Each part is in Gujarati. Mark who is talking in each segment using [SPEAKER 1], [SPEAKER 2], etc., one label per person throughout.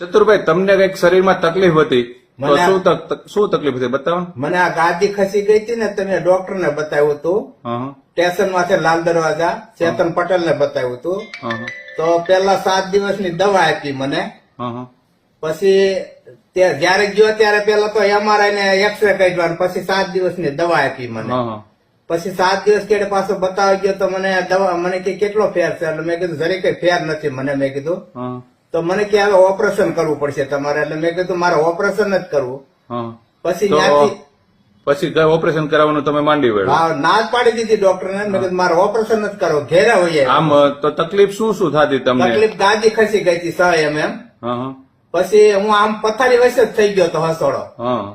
[SPEAKER 1] ચતુરભાઈ તમને કંઈક શરીરમાં તકલીફ હતી તો
[SPEAKER 2] મને
[SPEAKER 1] શું તક- તક- શું તકલીફ હતી બતાવો ને.
[SPEAKER 2] મને આ ગાદી ખસી ગઈ હતી ને તમે ડોક્ટર ને બતાવ્યું હતું.
[SPEAKER 1] હા હા,
[SPEAKER 2] સ્ટેશનમાંથી લાલ દરવાજા ચેતન પટેલ ને બતાવ્યું હતું.
[SPEAKER 1] હા હા,
[SPEAKER 2] તો પેલા સાત દિવસની દવા આપી મને.
[SPEAKER 1] હા હા.
[SPEAKER 2] પછી તે જયારે ગયો ત્યારે પેલા તો એમઆરઆઈ ને એક્સરે કાઢવાનું પછી સાત દિવસની દવા આપી મને.
[SPEAKER 1] હા હા.
[SPEAKER 2] પછી સાત દિવસ કેડે પાછો બતાવી ગયો તો મને દવા મને કે કેટલો ફેર છે? એટલે મેં કીધું જરી કઈ ફેર નથી મને મેં કીધું.
[SPEAKER 1] હા.
[SPEAKER 2] તો મને કે હવે ઓપરેશન કરવું પડશે તમારે. એટલે મેં કીધું મારે ઓપરેશન જ કરવું. પછી
[SPEAKER 1] પછી ઓપરેશન કરાવવાનું તમે માંડી વળ્યા?
[SPEAKER 2] ના જ પાડી દીધી ડોક્ટર ને. મેં મારે ઓપરેશન જ કરો. ઘેરા હોઈએ.
[SPEAKER 1] આમ તો તકલીફ શું શું થતી તમને?
[SPEAKER 2] તકલીફ ગાદી ખસી ગઈ હતી સહ એમ એમ. પછી હું આમ પથારી વસે જ થઈ ગયો તો હસોડો.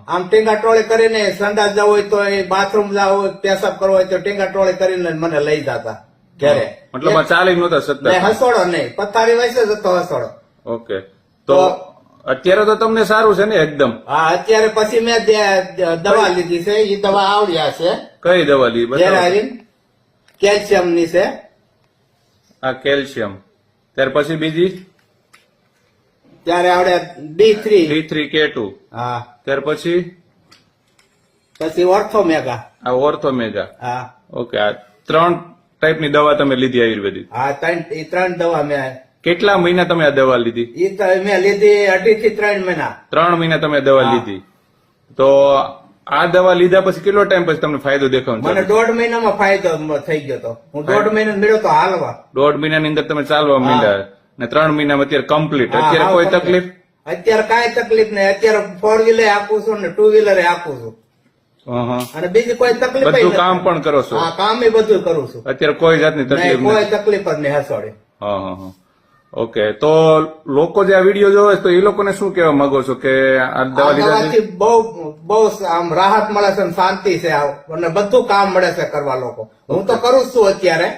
[SPEAKER 2] આમ ટેંગા ટોળે કરીને સંડાસ જવું હોય તો એ બાથરૂમ જવું હોય પેશાબ કરવો હોય તો ટેંગા ટોળે કરીને મને લઈ જતા ઘેરે.
[SPEAKER 1] મતલબ ચાલી નતા
[SPEAKER 2] નહીં, હસોડો નહીં. પથારી વસે જ હતો હસોડો.
[SPEAKER 1] ઓકે. તો અત્યારે તો તમને સારું છે ને એકદમ?
[SPEAKER 2] હા અત્યારે પછી મેં જે દવા લીધી છે. એ દવા આવડ્યા છે.
[SPEAKER 1] કઈ દવા લીધી?
[SPEAKER 2] કેલ્શિયમની છે.
[SPEAKER 1] આ કેલ્શિયમ. ત્યાર પછી બીજી?
[SPEAKER 2] ત્યારે આવડે ડી થ્રી
[SPEAKER 1] ડી થ્રી કે ટુ
[SPEAKER 2] હા.
[SPEAKER 1] ત્યાર પછી?
[SPEAKER 2] પછી ઓર્થોમેગા.
[SPEAKER 1] આ ઓર્થોમેગા.
[SPEAKER 2] હા.
[SPEAKER 1] ઓકે આ ત્રણ ટાઈપની દવા તમે લીધી આયુર્વેદિક.
[SPEAKER 2] હા ત્રણ ત્રણ દવા મેં
[SPEAKER 1] કેટલા મહિના તમે આ દવા લીધી?
[SPEAKER 2] એ તો મેં લીધી અઢી થી ત્રણ મહિના.
[SPEAKER 1] ત્રણ મહિના તમે દવા લીધી. તો આ દવા લીધા પછી કેટલો ટાઈમ પછી તમને ફાયદો દેખાવ
[SPEAKER 2] મને દોઢ મહિનામાં ફાયદો થઈ ગયો તો. હું દોઢ મહિના મળ્યો તો હાલવા.
[SPEAKER 1] દોઢ મહિનાની અંદર તમે ચાલવા. માંડ્યા. ને ત્રણ મહિનામાં અત્યારે કમ્પ્લીટ અત્યારે કોઈ તકલીફ?
[SPEAKER 2] અત્યારે કાંઈ તકલીફ નહીં. અત્યારે ફોર વ્હીલર આપું છું ને ટુ વ્હીલર આપું છું. અને બીજી કોઈ તકલીફ
[SPEAKER 1] બધું કામ પણ કરો છો?
[SPEAKER 2] કામ એ બધું કરું છું.
[SPEAKER 1] અત્યારે કોઈ જાતની તકલીફ
[SPEAKER 2] કોઈ તકલીફ જ નહીં હસોડે.
[SPEAKER 1] હા હા હા ઓકે તો લોકો જે આ વીડિયો જોવે તો એ લોકોને શું કહેવા માંગો છો કે આ દવા લીધા
[SPEAKER 2] બહુ બહુ આમ રાહત મળે છે શાંતિ છે અને બધું કામ મળે છે કરવા લોકો. હું તો કરું છું અત્યારે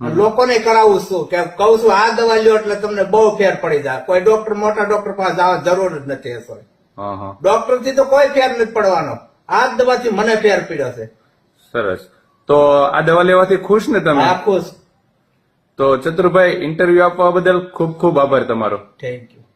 [SPEAKER 2] લોકોને કરાવું છું કે કઉ છું આ દવા લ્યો એટલે તમને બહુ ફેર પડી જાય. કોઈ ડોક્ટર મોટા ડોક્ટર પાસે જવા જરૂર જ નથી હસોડે
[SPEAKER 1] હા હા.
[SPEAKER 2] ડોક્ટરથી તો કોઈ ફેર નથી પડવાનો. આ દવાથી મને ફેર પીડ્યો છે.
[SPEAKER 1] સરસ. તો આ દવા લેવાથી ખુશ ને તમે?
[SPEAKER 2] ખુશ.
[SPEAKER 1] તો ચતુરભાઈ ઇન્ટરવ્યુ આપવા બદલ ખૂબ ખૂબ આભાર તમારો.
[SPEAKER 2] Thank you